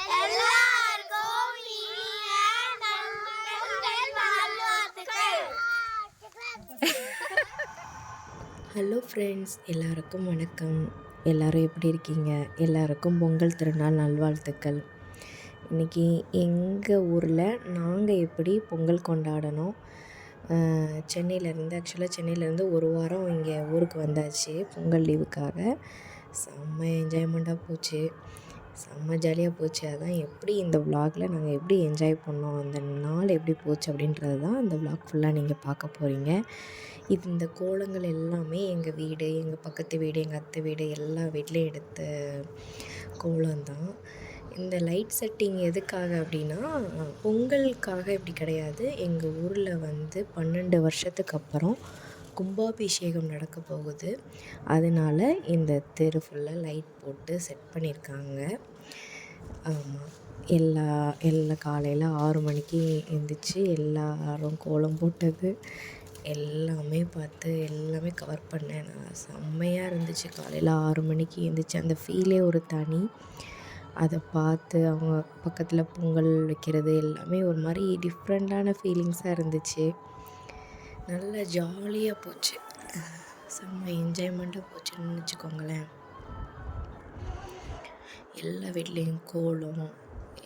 எல்லாருக்கும் இனிய hello friends எல்லாருக்கும் வணக்கம். எல்லாரும் எப்படி இருக்கீங்க? எல்லாருக்கும் பொங்கல் திருநாள் நல்வாழ்த்துக்கள். இன்றைக்கி எங்கள் ஊரில் நாங்கள் எப்படி பொங்கல் கொண்டாடணும்? சென்னையிலேருந்து ஆக்சுவலாக சென்னையிலேருந்து ஒரு வாரம் இங்கே ஊருக்கு வந்தாச்சு பொங்கல் லீவுக்காக. செம்ம என்ஜாய்மெண்ட்டாக போச்சு. செம்ம ஜாலியாக போச்சு. அதான் எப்படி இந்த விலாகில் நாங்கள் எப்படி என்ஜாய் பண்ணோம் அந்த நாள் எப்படி போச்சு அப்படின்றது தான் இந்த விலாக் ஃபுல்லாக நீங்கள் பார்க்க போகிறீங்க இது இந்த கோலங்கள் எல்லாமே எங்கள் வீடு எங்கள் பக்கத்து வீடு எங்கள் அத்தை வீடு எல்லா வீட்லேயும் எடுத்த கோலம் தான். இந்த லைட் செட்டிங் எதுக்காக அப்படின்னா பொங்கலுக்காக இப்படி கிடையாது. எங்கள் ஊரில் வந்து பன்னெண்டு வருஷத்துக்கு அப்புறம் கும்பாபிஷேகம் நடக்க போகுது. அதனால இந்த தெரு ஃபுல்லாக லைட் போட்டு செட் பண்ணியிருக்காங்க ஆமாம் எல்லா எல்லா காலையில் ஆறு மணிக்கு எழுந்திரிச்சி எல்லாரும் கோலம் போட்டது எல்லாமே பார்த்து எல்லாமே கவர் பண்ணேன். நான் செம்மையாக இருந்துச்சு. காலையில் ஆறு மணிக்கு எழுந்திரிச்சி அந்த ஃபீலே ஒரு தனி. அதை பார்த்து அவங்க பக்கத்தில் பொங்கல் வைக்கிறது எல்லாமே ஒரு மாதிரி டிஃப்ரெண்ட்டான ஃபீலிங்ஸாக இருந்துச்சு. நல்ல ஜாலியாக போச்சு. செம்ம என்ஜாய்மெண்ட்டாக போச்சுன்னு வச்சுக்கோங்களேன். எல்லா வீட்லேயும் கோலம்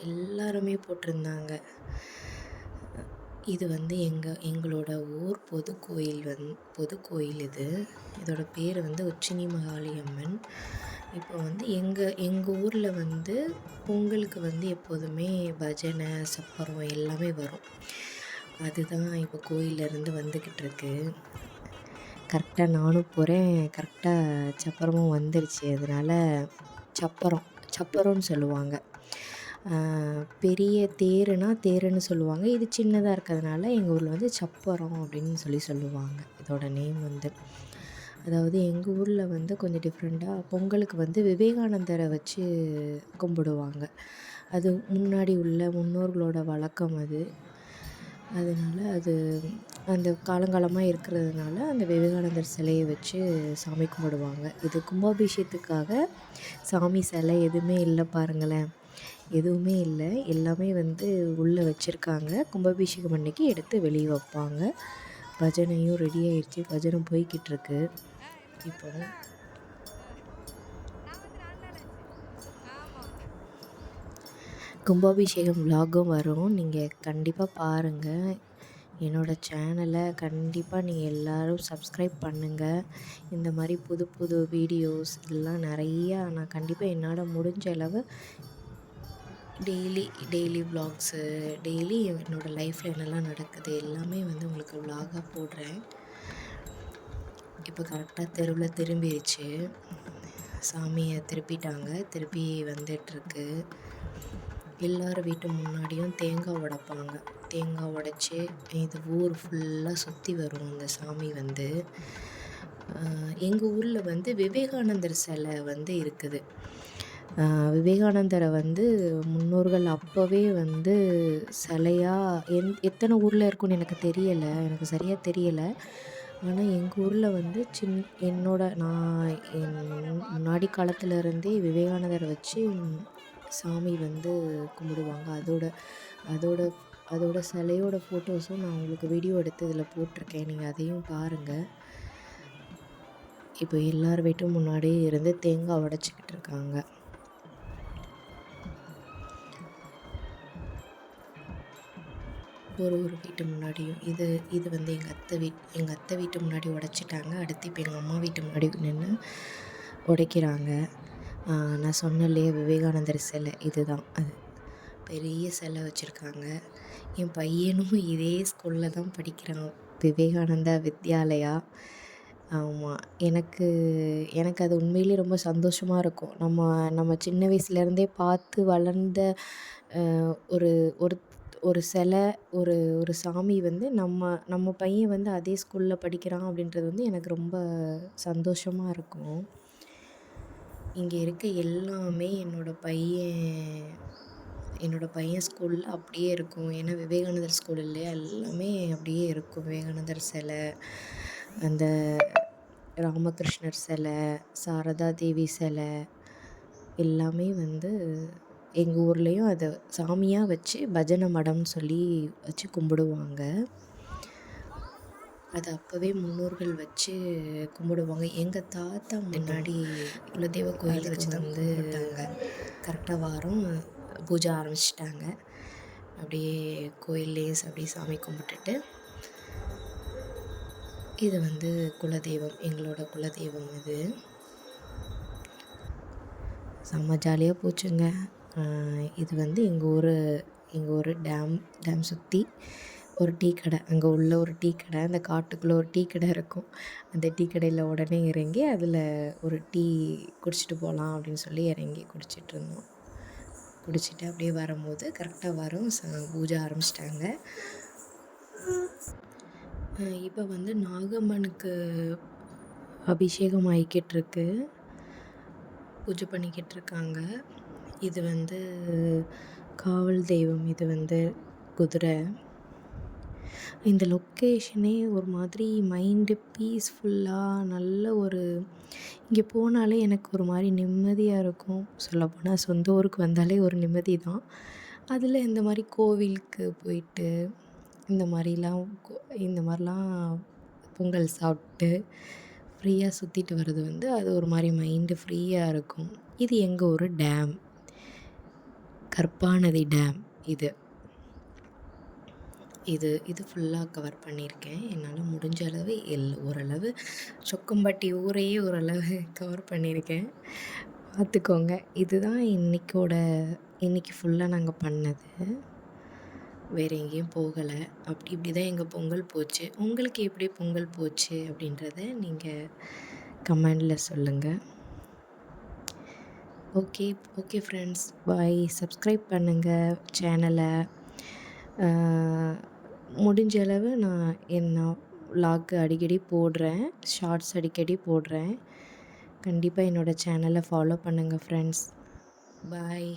எல்லாருமே போட்டிருந்தாங்க. இது வந்து எங்கள் எங்களோட ஊர் பொது கோயில் வந் பொது கோயில் இது. இதோட பேர் வந்து உச்சினி மகாளி அம்மன் இப்போ வந்து எங்கள் எங்கள் ஊரில் வந்து பொங்கலுக்கு வந்து எப்போதுமே பஜனை சப்பரம் எல்லாமே வரும். அதுதான் இப்போ கோயிலேருந்து வந்துக்கிட்டு இருக்கு கரெக்டாக நானும் போகிறேன் கரெக்டாக சப்பரமும் வந்துருச்சு. அதனால் சப்பரம். சப்பரம்னு சொல்லுவாங்க. பெரிய தேருனா தேருன்னு சொல்லுவாங்க. இது சின்னதாக இருக்கிறதுனால எங்கள் ஊரில் வந்து சப்பரம் அப்படின்னு சொல்லி சொல்லுவாங்க. இதோட நேம் வந்து. அதாவது எங்கள் ஊரில் வந்து கொஞ்சம் டிஃப்ரெண்ட்டாக பொங்கலுக்கு வந்து விவேகானந்தரை வச்சு கும்பிடுவாங்க. அது முன்னாடி உள்ள முன்னோர்களோட வழக்கம் அது. அதனால் அது அந்த காலங்காலமாக இருக்கிறதுனால அந்த விவேகானந்தர் சிலையை வச்சு சாமி கும்பிடுவாங்க. இது கும்பாபிஷேகத்துக்காக சாமி சிலை எதுவுமே இல்லை பாருங்களேன். எதுவுமே இல்லை. எல்லாமே வந்து உள்ளே வச்சுருக்காங்க. கும்பாபிஷேகம் அன்னைக்கு எடுத்து வெளியே வைப்பாங்க. பஜனையும் ரெடி ஆயிடுச்சு. பஜனை போய்கிட்டு இருக்கு. இப்போ கும்பாபிஷேகம் விலாகும் வரும். நீங்கள் கண்டிப்பாக பாருங்கள் என்னோடய சேனலை கண்டிப்பாக நீங்கள் எல்லோரும் சப்ஸ்கிரைப் பண்ணுங்கள் இந்த மாதிரி புது புது வீடியோஸ் இதெல்லாம் நிறையா நான் கண்டிப்பாக என்னால் முடிஞ்ச அளவு டெய்லி டெய்லி வ்ளாக்ஸு டெய்லி என்னோடய லைஃப்பில் என்னெல்லாம் நடக்குது எல்லாமே வந்து உங்களுக்கு விலாகாக போடுறேன். இப்போ கரெக்டாக தெருவில் திரும்பிடுச்சு சாமியை திருப்பிட்டாங்க. திருப்பி வந்துட்டுருக்கு. எல்லார் வீட்டு முன்னாடியும் தேங்காய் உடைப்பாங்க. தேங்காய் உடச்சி இது ஊர் ஃபுல்லாக சுற்றி வரும் அந்த சாமி வந்து. எங்கள் ஊரில் வந்து விவேகானந்தர் சிலை வந்து இருக்குது. விவேகானந்தரை வந்து முன்னோர்கள் அப்போவே வந்து சிலையாக எந் எத்தனை ஊரில் இருக்குன்னு எனக்கு தெரியலை எனக்கு சரியாக தெரியலை. ஆனால் எங்கள் ஊரில் வந்து சின் என்னோட நான் என் முன்னாடி காலத்தில் இருந்தே விவேகானந்தரை வச்சு சாமி வந்து கும்பிடுவாங்க. அதோட அதோட அதோட சிலையோட ஃபோட்டோஸும் நான் உங்களுக்கு வீடியோ எடுத்து இதில் போட்டிருக்கேன். நீங்கள் அதையும் பாருங்கள் இப்போ எல்லார் வீட்டும் முன்னாடியே இருந்து தேங்காய் உடச்சிக்கிட்டு இருக்காங்க. ஒரு ஒரு வீட்டு முன்னாடியும். இது இது வந்து எங்கள் அத்தை வீட் எங்கள் அத்தை வீட்டு முன்னாடி உடச்சிட்டாங்க. அடுத்து இப்போ எங்கள் அம்மா வீட்டு முன்னாடி நின்று உடைக்கிறாங்க. நான் சொன்னேன் இல்லையே விவேகானந்தர் சிலை. இதுதான். அது பெரிய சிலை வச்சுருக்காங்க. என் பையனும் இதே ஸ்கூலில் தான் படிக்கிறான். விவேகானந்தா வித்யாலயா. ஆமாம் எனக்கு எனக்கு அது உண்மையிலேயே ரொம்ப சந்தோஷமாக இருக்கும். நம்ம நம்ம சின்ன வயசுலேருந்தே பார்த்து வளர்ந்த ஒரு ஒரு ஒரு சிலை ஒரு ஒரு சாமி வந்து நம்ம நம்ம பையன் வந்து அதே ஸ்கூலில் படிக்கிறான் அப்படின்றது வந்து எனக்கு ரொம்ப சந்தோஷமாக இருக்கும். இங்கே இருக்க எல்லாமே என்னோடய பையன் என்னோடய பையன் ஸ்கூலில் அப்படியே இருக்கும். ஏன்னா விவேகானந்தர் ஸ்கூல் இல்லையா? எல்லாமே அப்படியே இருக்கும். விவேகானந்தர் சிலை அந்த ராமகிருஷ்ணர் சிலை சாரதா தேவி சிலை எல்லாமே வந்து எங்கள் ஊர்லேயும் அதை சாமியாக வச்சு பஜனை மடம்னு சொல்லி வச்சு கும்பிடுவாங்க. அது அப்போவே முன்னோர்கள் வச்சு கும்பிடுவாங்க. எங்கள் தாத்தா முன்னாடி குலதெய்வ கோயில் வச்சு வந்து கரெக்டாக வாரம் பூஜை ஆரம்பிச்சிட்டாங்க. அப்படியே கோயில்லேயே அப்படியே சாமி கும்பிட்டுட்டு இது வந்து குலதெய்வம் எங்களோட குலதெய்வம் இது. செம்ம ஜாலியாக போச்சுங்க. இது வந்து எங்கள் ஊர் எங்கள் ஊர் டேம் டேம் சுற்றி ஒரு டீ கடை. அங்கே உள்ள ஒரு டீ கடை. அந்த காட்டுக்குள்ளே ஒரு டீ கடை இருக்கும். அந்த டீ கடையில் உடனே இறங்கி அதில் ஒரு டீ குடிச்சிட்டு போகலாம் அப்படின்னு சொல்லி இறங்கி குடிச்சிட்டு இருந்தோம். பிடிச்சிட்டு அப்படியே வரும்போது கரெக்டாக வரும். பூஜை ஆரம்பிச்சிட்டாங்க. இப்போ வந்து நாகம்மனுக்கு அபிஷேகம் ஆகிக்கிட்டுருக்கு பூஜை பண்ணிக்கிட்டு இருக்காங்க இது வந்து காவல் தெய்வம் இது வந்து குதிரை. இந்த லொக்கேஷனே ஒரு மாதிரி மைண்டு பீஸ்ஃபுல்லாக நல்ல ஒரு இங்கே போனாலே எனக்கு ஒரு மாதிரி நிம்மதியாக இருக்கும். சொல்லப்போனால் சொந்த ஊருக்கு வந்தாலே ஒரு நிம்மதி தான். அதில் இந்த மாதிரி கோவிலுக்கு போயிட்டு இந்த மாதிரிலாம் இந்த மாதிரிலாம் பொங்கல் சாப்பிட்டு ஃப்ரீயாக சுற்றிட்டு வர்றது வந்து அது ஒரு மாதிரி மைண்டு ஃப்ரீயாக இருக்கும். இது எங்கள் ஊர் டேம் கற்பாநதி டேம் இது. இது இது ஃபுல்லாக கவர் பண்ணியிருக்கேன். என்னால் முடிஞ்ச அளவு எல் ஓரளவு சொக்கம்பட்டி ஊரையே ஓரளவு கவர் பண்ணியிருக்கேன். பார்த்துக்கோங்க. இதுதான் இன்றைக்கோட இன்றைக்கி ஃபுல்லாக நாங்கள் பண்ணது. வேறு எங்கேயும் போகலை. அப்படி இப்படி தான் எங்கள் பொங்கல் போச்சு. உங்களுக்கு எப்படி பொங்கல் போச்சு அப்படின்றத நீங்கள் கமெண்டில் சொல்லுங்கள் okay okay friends bye subscribe பண்ணுங்கள் சேனலை முடிஞ்ச அளவு நான் என்ன லாக்கு அடிக்கடி போடுறேன் ஷார்ட்ஸ் அடிக்கடி போடுறேன். கண்டிப்பாக என்னோடய சேனலை ஃபாலோ பண்ணுங்கள் ஃப்ரெண்ட்ஸ் பாய்